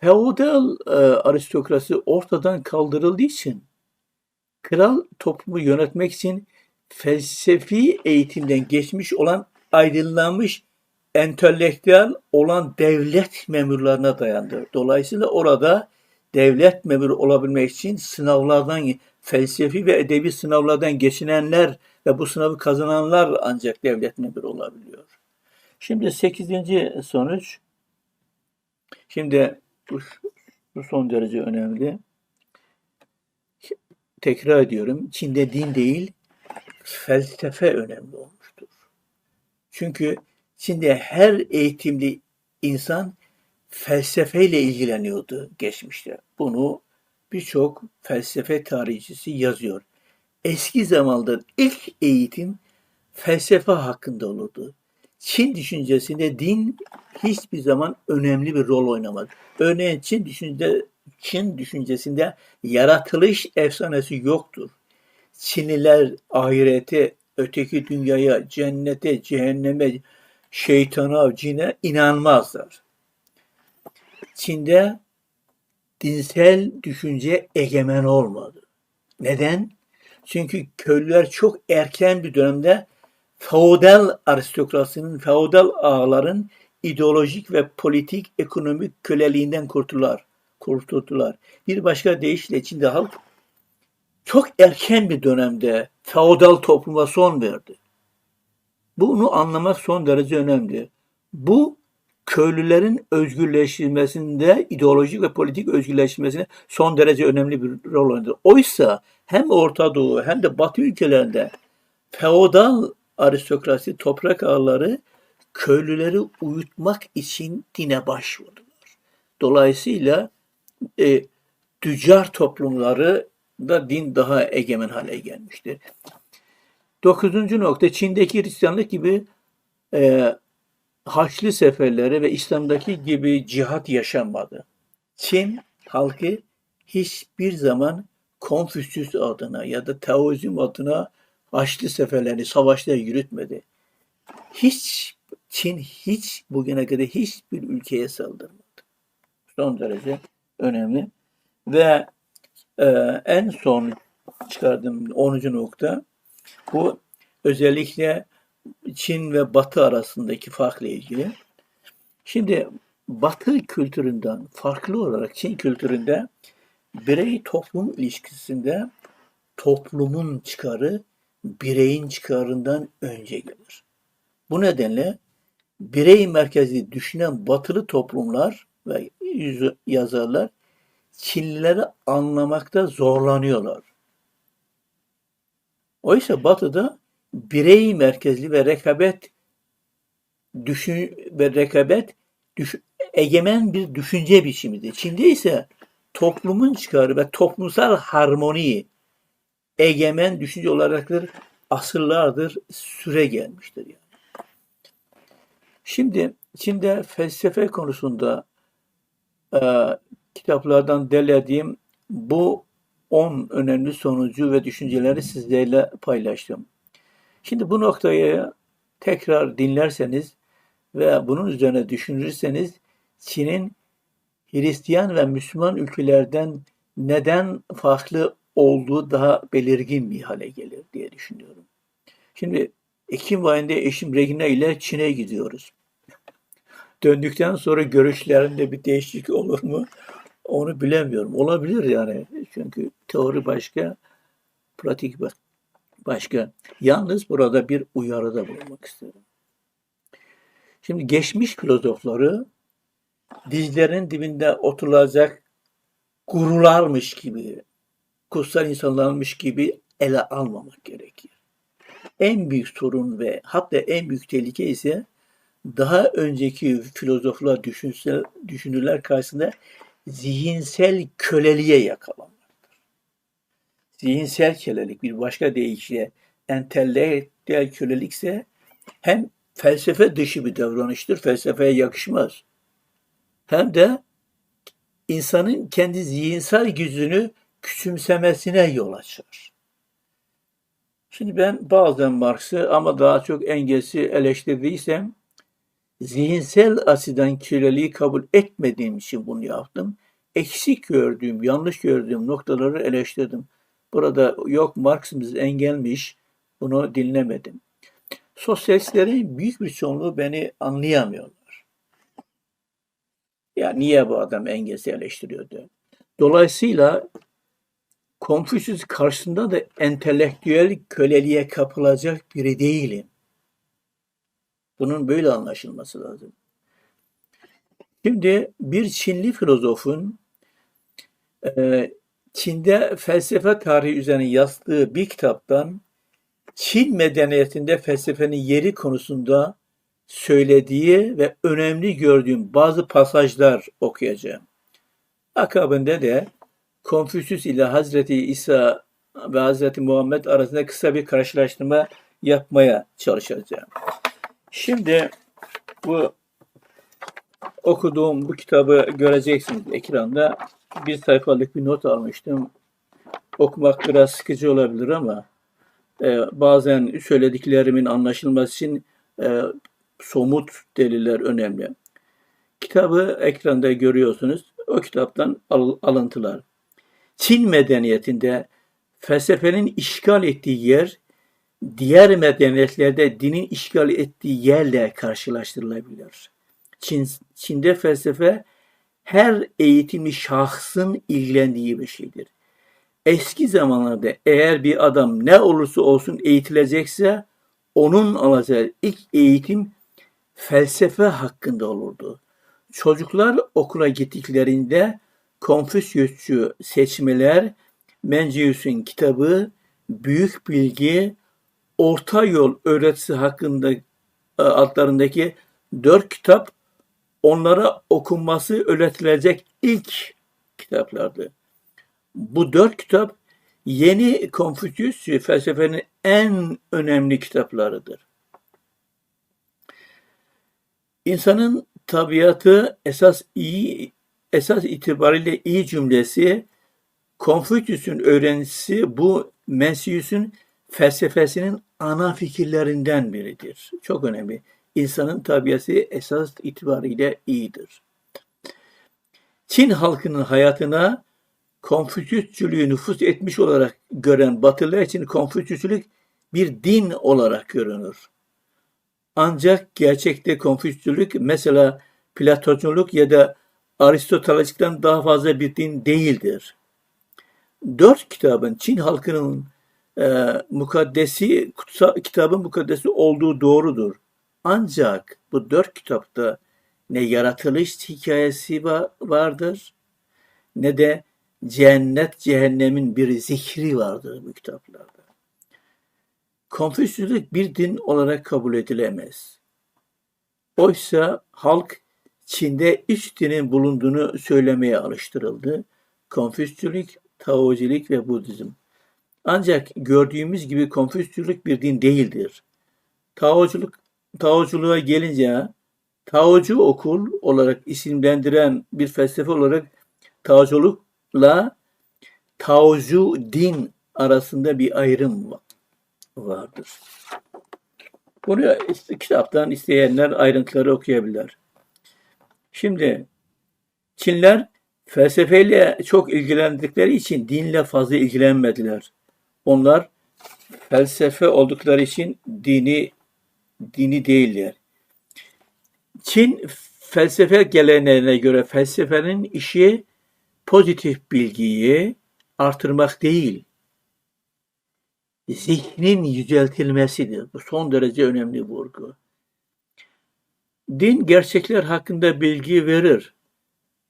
feodal e, aristokrasi ortadan kaldırıldığı için kral toplumu yönetmek için felsefi eğitimden geçmiş olan aydınlanmış entelektüel olan devlet memurlarına dayandı. Dolayısıyla orada devlet memuru olabilmek için sınavlardan, felsefi ve edebi sınavlardan geçinenler ve bu sınavı kazananlar ancak devlet memuru olabiliyor. Şimdi sekizinci sonuç, şimdi bu, son derece önemli. Tekrar ediyorum, Çin'de din değil, felsefe önemli olmuştur. Çünkü Çin'de her eğitimli insan felsefeyle ilgileniyordu geçmişte. Bunu birçok felsefe tarihçisi yazıyor. Eski zamanda ilk eğitim felsefe hakkında olurdu. Çin düşüncesinde din hiçbir zaman önemli bir rol oynamadı. Örneğin Çin düşünce Çin düşüncesinde yaratılış efsanesi yoktur. Çinliler ahirete, öteki dünyaya, cennete, cehenneme, şeytana, cine inanmazlar. Çin'de dinsel düşünce egemen olmadı. Neden? Çünkü köylüler çok erken bir dönemde feodal aristokrasinin, feodal ağların ideolojik ve politik ekonomik köleliğinden kurtuldular. kurtuldular. Bir başka deyişle Çin'de halk çok erken bir dönemde feodal topluma son verdi. Bunu anlamak son derece önemli. Bu köylülerin özgürleşmesinde, ideolojik ve politik özgürleşmesine son derece önemli bir rol oynadı. Oysa hem Orta Doğu hem de Batı ülkelerinde feodal aristokrasi, toprak ağları köylüleri uyutmak için dine başvurdular. Dolayısıyla e, tüccar toplumları da din daha egemen hale gelmiştir. Dokuzuncu nokta Çin'deki Hristiyanlık gibi e, Haçlı seferleri ve İslam'daki gibi cihat yaşanmadı. Çin halkı hiçbir zaman Konfüçyüs adına ya da Taoizm adına Haçlı seferlerini, savaşları yürütmedi. Hiç Çin hiç bugüne kadar hiçbir ülkeye saldırmadı. Son derece önemli. Ve e, en son çıkardığım 10. nokta bu özellikle Çin ve Batı arasındaki farkla ilgili. Şimdi Batı kültüründen farklı olarak Çin kültüründe birey toplum ilişkisinde toplumun çıkarı bireyin çıkarından önce gelir. Bu nedenle birey merkezli düşünen batılı toplumlar ve yazarlar Çinlileri anlamakta zorlanıyorlar. Oysa batıda birey merkezli ve rekabet düşün ve rekabet düş, egemen bir düşünce biçimidir. Çin'de ise toplumun çıkarı ve toplumsal harmoni egemen düşünce olarakdır asırlardır süre gelmiştir yani. Şimdi Çin'de felsefe konusunda e, kitaplardan derlediğim bu 10 önemli sonucu ve düşünceleri sizlerle paylaştım. Şimdi bu noktayı tekrar dinlerseniz ve bunun üzerine düşünürseniz Çin'in Hristiyan ve Müslüman ülkelerden neden farklı olduğu daha belirgin bir hale gelir diye düşünüyorum. Şimdi Ekim ayında eşim Regina ile Çin'e gidiyoruz. Döndükten sonra görüşlerinde bir değişiklik olur mu? Onu bilemiyorum. Olabilir yani. Çünkü teori başka, pratik başka. Yalnız burada bir uyarıda bulunmak isterim. Şimdi geçmiş filozofları dizlerin dibinde oturulacak gurularmış gibi, kutsal insanlarmış gibi ele almamak gerekir. En büyük sorun ve hatta en büyük tehlike ise daha önceki filozoflar, düşünsel, düşünürler karşısında zihinsel köleliğe yakalanmaktır. Zihinsel kölelik bir başka deyişle entelektüel kölelikse hem felsefe dışı bir davranıştır, felsefeye yakışmaz. Hem de insanın kendi zihinsel gücünü küçümsemesine yol açar. Şimdi ben bazen Marx'ı ama daha çok Engels'i eleştirdiysem zihinsel açıdan kirliliği kabul etmediğim için bunu yaptım. Eksik gördüğüm, yanlış gördüğüm noktaları eleştirdim. Burada yok Marksizm engelmiş, bunu dinlemedim. Sosyalistlerin büyük bir çoğunluğu beni anlayamıyorlar. Ya niye bu adam Engels'i eleştiriyordu? Dolayısıyla Konfüçyüs karşısında da entelektüel köleliğe kapılacak biri değilim. Bunun böyle anlaşılması lazım. Şimdi bir Çinli filozofun e, Çin'de felsefe tarihi üzerine yazdığı bir kitaptan Çin medeniyetinde felsefenin yeri konusunda söylediği ve önemli gördüğüm bazı pasajlar okuyacağım. Akabinde de Konfüçyüs ile Hazreti İsa ve Hazreti Muhammed arasında kısa bir karşılaştırma yapmaya çalışacağım. Şimdi bu okuduğum bu kitabı göreceksiniz ekranda. Bir sayfalık bir not almıştım. Okumak biraz sıkıcı olabilir ama e, bazen söylediklerimin anlaşılması için e, somut deliller önemli. Kitabı ekranda görüyorsunuz. O kitaptan al, alıntılar. Çin medeniyetinde felsefenin işgal ettiği yer diğer medeniyetlerde dinin işgal ettiği yerle karşılaştırılabilir. Çin, Çin'de felsefe her eğitimli şahsın ilgilendiği bir şeydir. Eski zamanlarda eğer bir adam ne olursa olsun eğitilecekse onun alacağı ilk eğitim felsefe hakkında olurdu. Çocuklar okula gittiklerinde Konfüçyüsçü seçmeler Mencius'un kitabı Büyük Bilgi Orta Yol öğretisi hakkında e, altlarındaki dört kitap onlara okunması öğretilecek ilk kitaplardı. Bu dört kitap yeni Konfüçyüs felsefenin en önemli kitaplarıdır. İnsanın tabiatı esas iyi esas itibariyle iyi cümlesi Konfüçyüs'ün öğrencisi bu Mencius'un felsefesinin ana fikirlerinden biridir. Çok önemli. İnsanın tabiatı esas itibariyle iyidir. Çin halkının hayatına Konfüçyüsçülüğü nüfus etmiş olarak gören Batılılar için Konfüçyüsçülük bir din olarak görünür. Ancak gerçekte Konfüçyüsçülük mesela Platonculuk ya da Aristoteles'ten daha fazla bir din değildir. Dört kitabın Çin halkının e, mukaddesi, kutsal, kitabın mukaddesi olduğu doğrudur. Ancak bu dört kitapta ne yaratılış hikayesi vardır ne de cennet cehennemin bir zikri vardır bu kitaplarda. Konfüçyüslük bir din olarak kabul edilemez. Oysa halk Çin'de üç dinin bulunduğunu söylemeye alıştırıldı. Konfüçyülük, Taoculuk ve Budizm. Ancak gördüğümüz gibi Konfüçyülük bir din değildir. Taoculuk, Taoculuğa gelince Taocu okul olarak isimlendiren bir felsefe olarak Taoculukla Taocu din arasında bir ayrım vardır. Bunu kitaptan isteyenler ayrıntıları okuyabilir. Şimdi Çinler felsefeyle çok ilgilendikleri için dinle fazla ilgilenmediler. Onlar felsefe oldukları için dini dini değiller. Çin felsefe geleneğine göre felsefenin işi pozitif bilgiyi artırmak değil, zihnin yüceltilmesidir. Bu son derece önemli vurgu. Din gerçekler hakkında bilgi verir.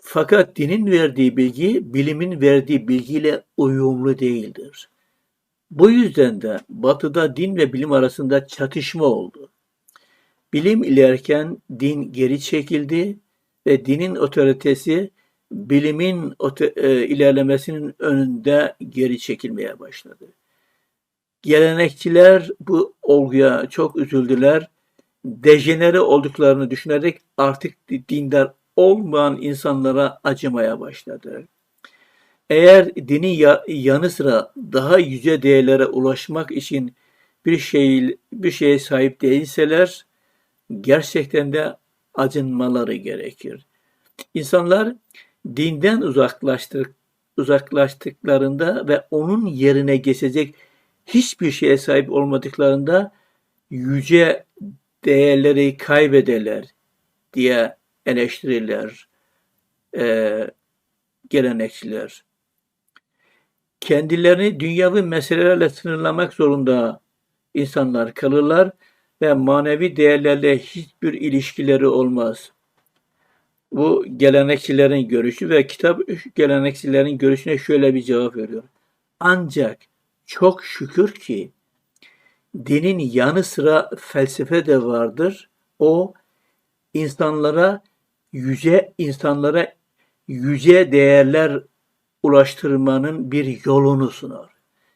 Fakat dinin verdiği bilgi bilimin verdiği bilgiyle uyumlu değildir. Bu yüzden de batıda din ve bilim arasında çatışma oldu. Bilim ilerken din geri çekildi ve dinin otoritesi bilimin e, ilerlemesinin önünde geri çekilmeye başladı. Gelenekçiler bu olguya çok üzüldüler dejenere olduklarını düşünerek artık dindar olmayan insanlara acımaya başladı. Eğer dinin yanı sıra daha yüce değerlere ulaşmak için bir şey bir şeye sahip değilseler gerçekten de acınmaları gerekir. İnsanlar dinden uzaklaştık, uzaklaştıklarında ve onun yerine geçecek hiçbir şeye sahip olmadıklarında yüce değerleri kaybederler diye eleştirirler eee, gelenekçiler. Kendilerini dünyavi meselelerle sınırlamak zorunda insanlar kalırlar ve manevi değerlerle hiçbir ilişkileri olmaz. Bu gelenekçilerin görüşü ve kitap gelenekçilerin görüşüne şöyle bir cevap veriyor. Ancak çok şükür ki dinin yanı sıra felsefe de vardır. O insanlara yüce insanlara yüce değerler ulaştırmanın bir yolunu sunar.